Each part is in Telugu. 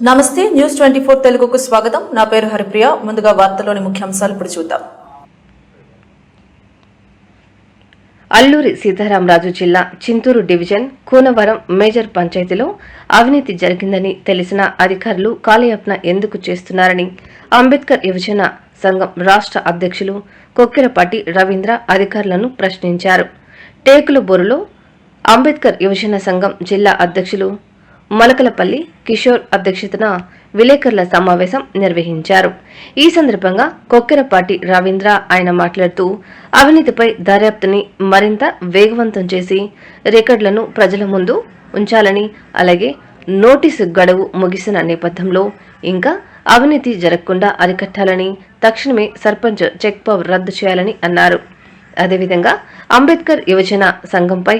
నమస్తే న్యూస్ ట్వంటీ ఫోర్ తెలుగుకు స్వాగతం. నా పేరు హరిప్రియ. ముందుగా వార్తలోని ముఖ్యాంశాలు ఇప్పుడు చూద్దాం. అల్లూరి సీతారామరాజు జిల్లా చింతూరు డివిజన్ కూనవరం మేజర్ పంచాయతీలో అవినీతి జరిగిందని తెలిసిన అధికారులు కాలయాపన ఎందుకు చేస్తున్నారని అంబేద్కర్ యువజన సంఘం రాష్ట్ర అధ్యక్షులు కొక్కిరపాటి రవీంద్ర అధికారులను ప్రశ్నించారు. టేకుల బొరులో అంబేద్కర్ యువజన సంఘం జిల్లా అధ్యక్షులు మొలకలపల్లి కిషోర్ అధ్యక్షతన విలేకరుల సమావేశం నిర్వహించారు. ఈ సందర్భంగా కొక్కెరపాటి రవీంద్ర ఆయన మాట్లాడుతూ అవినీతిపై దర్యాప్తుని మరింత వేగవంతం చేసి రికార్డులను ప్రజల ముందు ఉంచాలని అలాగే నోటీసు గడువు ముగిసిన నేపథ్యంలో ఇంకా అవినీతి జరగకుండా అరికట్టాలని తక్షణమే సర్పంచ్ చెక్ పవర్ రద్దు చేయాలని అన్నారు. అదేవిధంగా అంబేద్కర్ యువజన సంఘంపై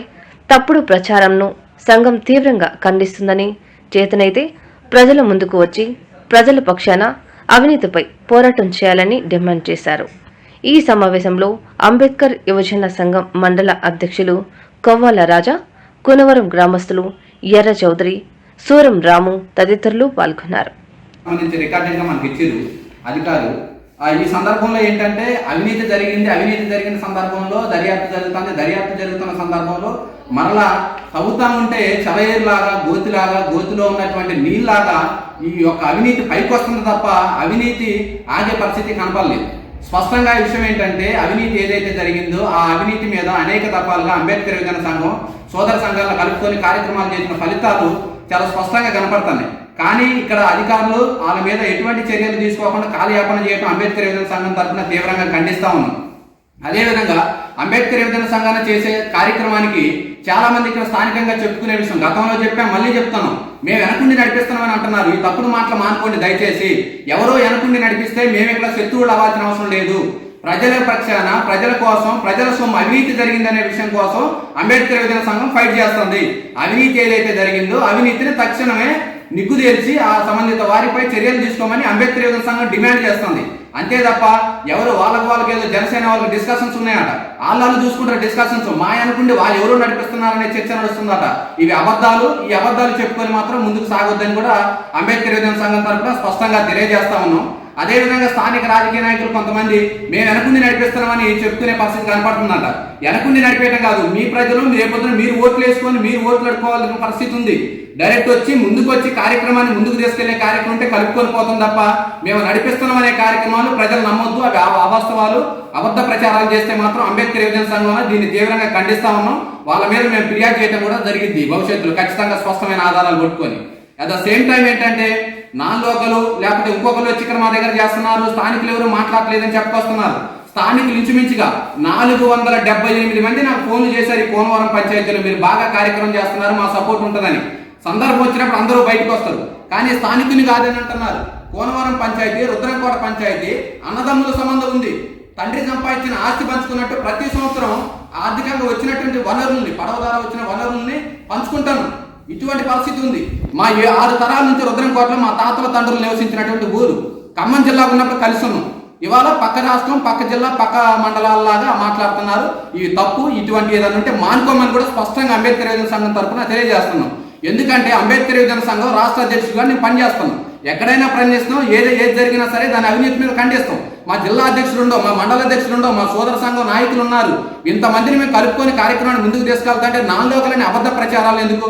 తప్పుడు ప్రచారంను సంఘం తీవ్రంగా ఖండిస్తుందని చేతనైతే ప్రజల ముందుకు వచ్చి ప్రజల పక్షాన అవినీతిపై పోరాటం చేయాలని డిమాండ్ చేశారు. ఈ సమావేశంలో అంబేద్కర్ యువజన సంఘం మండల అధ్యక్షులు కొవ్వాల రాజా కునవరం గ్రామస్తులు ఎర్ర చౌదరి సూరం రాము తదితరులు పాల్గొన్నారు. ఈ సందర్భంలో ఏంటంటే అవినీతి జరిగింది అవినీతి జరిగిన సందర్భంలో దర్యాప్తు జరుగుతుంది దర్యాప్తు జరుగుతున్న సందర్భంలో మరలా తవ్వుతా ఉంటే చలయేరులాగా గోతిలాగా గోతిలో ఉన్నటువంటి నీళ్ళలాగా ఈ యొక్క అవినీతి పైకి వస్తుంది తప్ప అవినీతి ఆగే పరిస్థితి కనపడలేదు. స్పష్టంగా విషయం ఏంటంటే అవినీతి ఏదైతే జరిగిందో ఆ అవినీతి మీద అనేక తపాలుగా అంబేద్కర్ యువజన సంఘం సోదర సంఘాలను కలుపుకొని కార్యక్రమాలు చేసిన ఫలితాలు చాలా స్పష్టంగా కనపడుతున్నాయి. కానీ ఇక్కడ అధికారులు వాళ్ళ మీద ఎటువంటి చర్యలు తీసుకోకుండా కాలయాపన చేయడం అంబేద్కర్ యువజన సంఘం తరఫున తీవ్రంగా ఖండిస్తా ఉన్నాం. అదేవిధంగా అంబేద్కర్ యువజన సంఘాన్ని చేసే కార్యక్రమానికి చాలా మంది ఇక్కడ స్థానికంగా చెప్పుకునే విషయం. గతంలో చెప్పాం మళ్ళీ చెప్తున్నాం. మేము వెనకుండి నడిపిస్తున్నామని అంటున్నారు. ఈ తప్పుడు మాటలు మానుకోండి దయచేసి. ఎవరో వెనకుండి నడిపిస్తే మేము ఇక్కడ శత్రువులు అవ్వాల్సిన అవసరం లేదు. ప్రజల పక్షాన ప్రజల కోసం ప్రజల సొమ్ము అవినీతి జరిగిందనే విషయం కోసం అంబేద్కర్ యువజన సంఘం ఫైట్ చేస్తుంది. అవినీతి ఏదైతే జరిగిందో అవినీతిని తక్షణమే నిగ్గుదేల్చి ఆ సంబంధిత వారిపై చర్యలు తీసుకోమని అంబేద్కర్ యువజన సంఘం డిమాండ్ చేస్తుంది. అంతే తప్ప ఎవరు వాళ్ళకి వాళ్ళకి ఏదో జనసేన వాళ్ళకి డిస్కషన్స్ ఉన్నాయట. వాళ్ళు చూసుకుంటారు డిస్కషన్స్ మా అనుకుంటే వాళ్ళు ఎవరు నడిపిస్తున్నారనే చర్చ నడుస్తుందట. ఇవి అబద్ధాలు. ఈ అబద్ధాలు చెప్పుకొని మాత్రం ముందుకు సాగొద్దని కూడా అంబేద్కర్ సంఘం తరఫున స్పష్టంగా తెలియజేస్తా ఉన్నాం. అదేవిధంగా స్థానిక రాజకీయ నాయకులు కొంతమంది మేము వెనకుండి నడిపిస్తున్నామని చెప్తునే పరిస్థితి కనపడుతుందంట. వెనకుండి నడిపేయటం కాదు మీ ప్రజలు రేపొద్దున మీరు ఓట్లు వేసుకొని మీరు ఓట్లు అడుకోవాల్సిన పరిస్థితి ఉంది. డైరెక్ట్ వచ్చి ముందుకు వచ్చి కార్యక్రమాన్ని ముందుకు తీసుకెళ్ళే కార్యక్రమం ఉంటే కలుపుకొని పోతుంది తప్ప మేము నడిపిస్తున్నాం అనే కార్యక్రమాలు ప్రజలు నమ్మొద్దు. అవి అవాస్తవాలు. అబద్ధ ప్రచారాలు చేస్తే మాత్రం అంబేద్కర్ యువజన సంఘం దీన్ని తీవ్రంగా ఖండిస్తా ఉన్నాం వాళ్ళ మీద మేము ఫిర్యాదు చేయడం కూడా జరిగింది భవిష్యత్తులో ఖచ్చితంగా స్పష్టమైన ఆధారాలు కొట్టుకొని అట్ ద సేమ్ టైం ఏంటంటే నాన్ లోకలు లేకపోతే ఇంకొకరు వచ్చి ఇక్కడ మా దగ్గర చేస్తున్నారు స్థానికులు ఎవరు మాట్లాడలేదని చెప్పుకొస్తున్నారు స్థానికులు ఇంచుమించుగా నాలుగు వందల డెబ్బై ఎనిమిది మంది నాకు ఫోన్లు చేశారు ఈ కోనవరం పంచాయతీలో. మీరు బాగా కార్యక్రమం చేస్తున్నారు మా సపోర్ట్ ఉంటుందని. సందర్భం వచ్చినప్పుడు అందరూ బయటకు వస్తారు. కానీ స్థానికుని కాదని అంటున్నారు. కోనవరం పంచాయతీ రుద్రంకోట పంచాయతీ అన్నదమ్ముల సంబంధం ఉంది. తండ్రి సంపాదించిన ఆస్తి పంచుకున్నట్టు ప్రతి సంవత్సరం ఆర్థికంగా వచ్చినటువంటి వనరుల్ని పడవ ద్వారా వచ్చిన వనరుల్ని పంచుకుంటాను. ఇటువంటి పరిస్థితి ఉంది. మా ఆరు తరాల నుంచి రుద్రంకోటలో మా తాతల తండ్రులు నివసించినటువంటి ఊరు ఖమ్మం జిల్లా ఉన్నప్పుడు కలిసి ఉన్నాం ఇవాళ పక్క రాష్ట్రం పక్క జిల్లా పక్క మండలాల్లాగా మాట్లాడుతున్నారు. ఇవి తప్పు ఇటువంటి ఏదైనా ఉంటే మానుకోమని కూడా స్పష్టంగా అంబేద్కర్ యువజన సంఘం తరఫున తెలియజేస్తున్నాం. ఎందుకంటే అంబేద్కర్ యువజన సంఘం రాష్ట్ర అధ్యక్షుడిగా నేను పనిచేస్తున్నాం. ఎక్కడైనా పనిచేస్తున్నాం ఏది ఏది జరిగినా సరే దాని అవినీతి మీద ఖండిస్తాం. మా జిల్లా అధ్యక్షుడు ఉండవు మా మండల అధ్యక్షుడు ఉండవు మా సోదర సంఘం నాయకులు ఉన్నారు. ఇంతమందిని మేము కలుపుకొని కార్యక్రమాన్ని ముందుకు తీసుకెళ్తాంటే నాలుగోకలని అబద్ధ ప్రచారాలు ఎందుకు?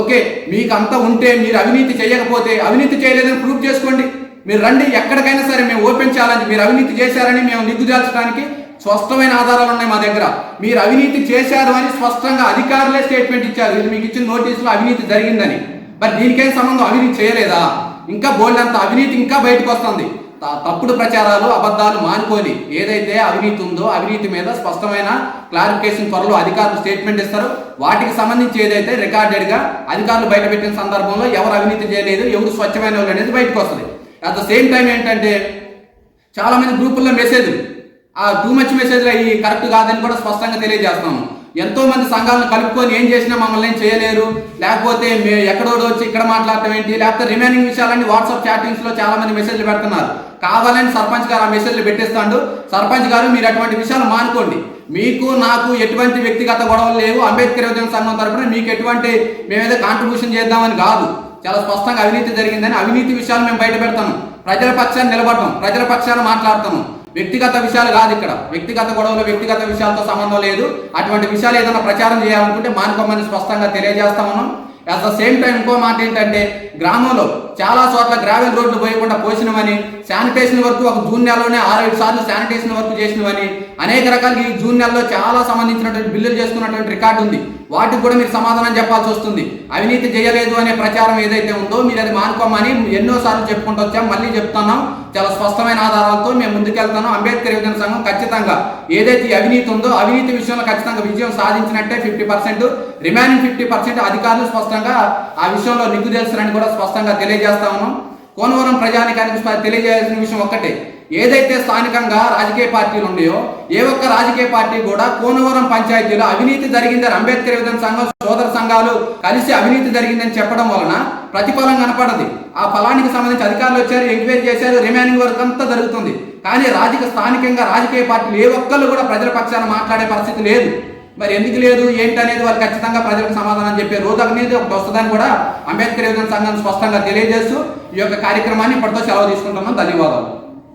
ఓకే మీకు అంత ఉంటే మీరు అవినీతి చేయకపోతే అవినీతి చేయలేదని ప్రూవ్ చేసుకోండి. మీరు రండి ఎక్కడికైనా సరే మేము ఓపెన్ ఛాలెంజ్ మీరు అవినీతి చేశారని మేము నిగ్గుజాల్చడానికి స్పష్టమైన ఆధారాలు ఉన్నాయి మా దగ్గర. మీరు అవినీతి చేశారు అని స్పష్టంగా అధికారులే స్టేట్మెంట్ ఇచ్చారు. ఇది మీకు ఇచ్చిన నోటీసులో అవినీతి జరిగిందని. మరి దీనికేం సంబంధం? అవినీతి చేయలేదా? ఇంకా బోల్డ్ అంత అవినీతి ఇంకా బయటకు వస్తుంది. తప్పుడు ప్రచారాలు అబద్ధాలు మానుకొని ఏదైతే అవినీతి ఉందో అవినీతి మీద స్పష్టమైన క్లారిఫికేషన్ త్వరలో అధికారులు స్టేట్మెంట్ ఇస్తారు. వాటికి సంబంధించి ఏదైతే రికార్డెడ్గా అధికారులు బయటపెట్టిన సందర్భంలో ఎవరు అవినీతి చేయలేదు ఎవరు స్వచ్ఛమైన వాళ్ళు అనేది బయటకు వస్తుంది. అట్ ద సేమ్ టైం ఏంటంటే చాలా మంది గ్రూపుల్లో మెసేజ్లు ఆ టూ మచ్ మెసేజ్లు అవి కరెక్ట్ కాదని కూడా స్పష్టంగా తెలియజేస్తున్నాము ఎంతో మంది సంఘాలను కలుపుకొని ఏం చేసినా మమ్మల్ని ఏం చేయలేరు. లేకపోతే మే ఎక్కడో వచ్చి ఇక్కడ మాట్లాడటం ఏంటి? లేకపోతే రిమైనింగ్ విషయాలన్నీ వాట్సాప్ చాటింగ్స్లో చాలా మంది మెసేజ్లు పెడుతున్నారు. కావాలని సర్పంచ్ గారు ఆ మెసేజ్లు పెట్టేస్తాడు. సర్పంచ్ గారు మీరు అటువంటి విషయాలు మానుకోండి. మీకు నాకు ఎటువంటి వ్యక్తిగత గొడవలు లేవు. అంబేద్కర్ యువజన సంఘం తరపున మీకు ఎటువంటి మేమేదో కాంట్రిబ్యూషన్ చేద్దామని కాదు. చాలా స్పష్టంగా అవినీతి జరిగిందని అవినీతి విషయాలు మేము బయట పెడతాము ప్రజల పక్షాన్ని నిలబడతాం ప్రజల పక్షాన్ని మాట్లాడతాము వ్యక్తిగత విషయాలు కాదు ఇక్కడ. వ్యక్తిగత గొడవలు వ్యక్తిగత విషయాలతో సంబంధం లేదు. అటువంటి విషయాలు ఏదైనా ప్రచారం చేయాలనుకుంటే మానుకోమని స్పష్టంగా తెలియజేస్తా ఉన్నాం. అట్ ద సేమ్ టైం ఇంకో మాట ఏంటంటే గ్రామంలో చాలా చోట్ల గ్రావెల్ రోడ్లు పోయకుండా పోసినవని శానిటేషన్ వర్క్ ఒక జూన్ నెలలోనే ఆరేడు సార్లు శానిటేషన్ వర్క్ చేసినవని అనేక రకాల ఈ జూన్ నెలలో చాలా సంబంధించినటువంటి బిల్లులు చేసుకున్నటువంటి రికార్డు ఉంది. వాటికి కూడా మీరు సమాధానం చెప్పాల్సి వస్తుంది. అవినీతి చేయలేదు అనే ప్రచారం ఏదైతే ఉందో మీరు అది మానుకోమని ఎన్నో సార్లు చెప్పుకుంటూ వచ్చాం. మళ్ళీ చెప్తున్నాం. చాలా స్పష్టమైన ఆధారాలతో మేము ముందుకెళ్తాను అంబేద్కర్ యువజన సంఘం ఖచ్చితంగా ఏదైతే ఈ అవినీతి ఉందో అవినీతి విషయంలో ఖచ్చితంగా విజయం సాధించినట్టే fifty percent remaining fifty percent అధికారులు స్పష్టంగా ఆ విషయంలో నిగ్గు తెలుసునని కూడా స్పష్టంగా తెలియజేస్తా ఉన్నాం. కోనవరం ప్రజానికానికి తెలియజేయాల్సిన విషయం ఒక్కటే. ఏదైతే స్థానికంగా రాజకీయ పార్టీలు ఉన్నాయో ఏ ఒక్క రాజకీయ పార్టీ కూడా కోనవరం పంచాయతీలో అవినీతి జరిగిందని అంబేద్కర్ యువజన సంఘం సోదర సంఘాలు కలిసి అవినీతి జరిగిందని చెప్పడం వలన ప్రతిఫలం కనపడది. ఆ ఫలానికి సంబంధించి అధికారులు వచ్చారు ఎంక్వైరీ చేశారు రిమైనింగ్ వర్క్ అంతా జరుగుతుంది. కానీ రాజకీయ స్థానికంగా రాజకీయ పార్టీలు ఏ ఒక్కళ్ళు కూడా ప్రజల పక్షాన మాట్లాడే పరిస్థితి లేదు. మరి ఎందుకు లేదు ఏంటి అనేది వాళ్ళు ఖచ్చితంగా ప్రజలకు సమాధానం చెప్పే రోజు అనేది ఒకటి వస్తుందని కూడా అంబేద్కర్ యువజన సంఘం స్పష్టంగా తెలియజేస్తూ ఈ యొక్క కార్యక్రమాన్ని ఇప్పటితో సెలవు తీసుకుంటున్నాం. ధన్యవాదాలు.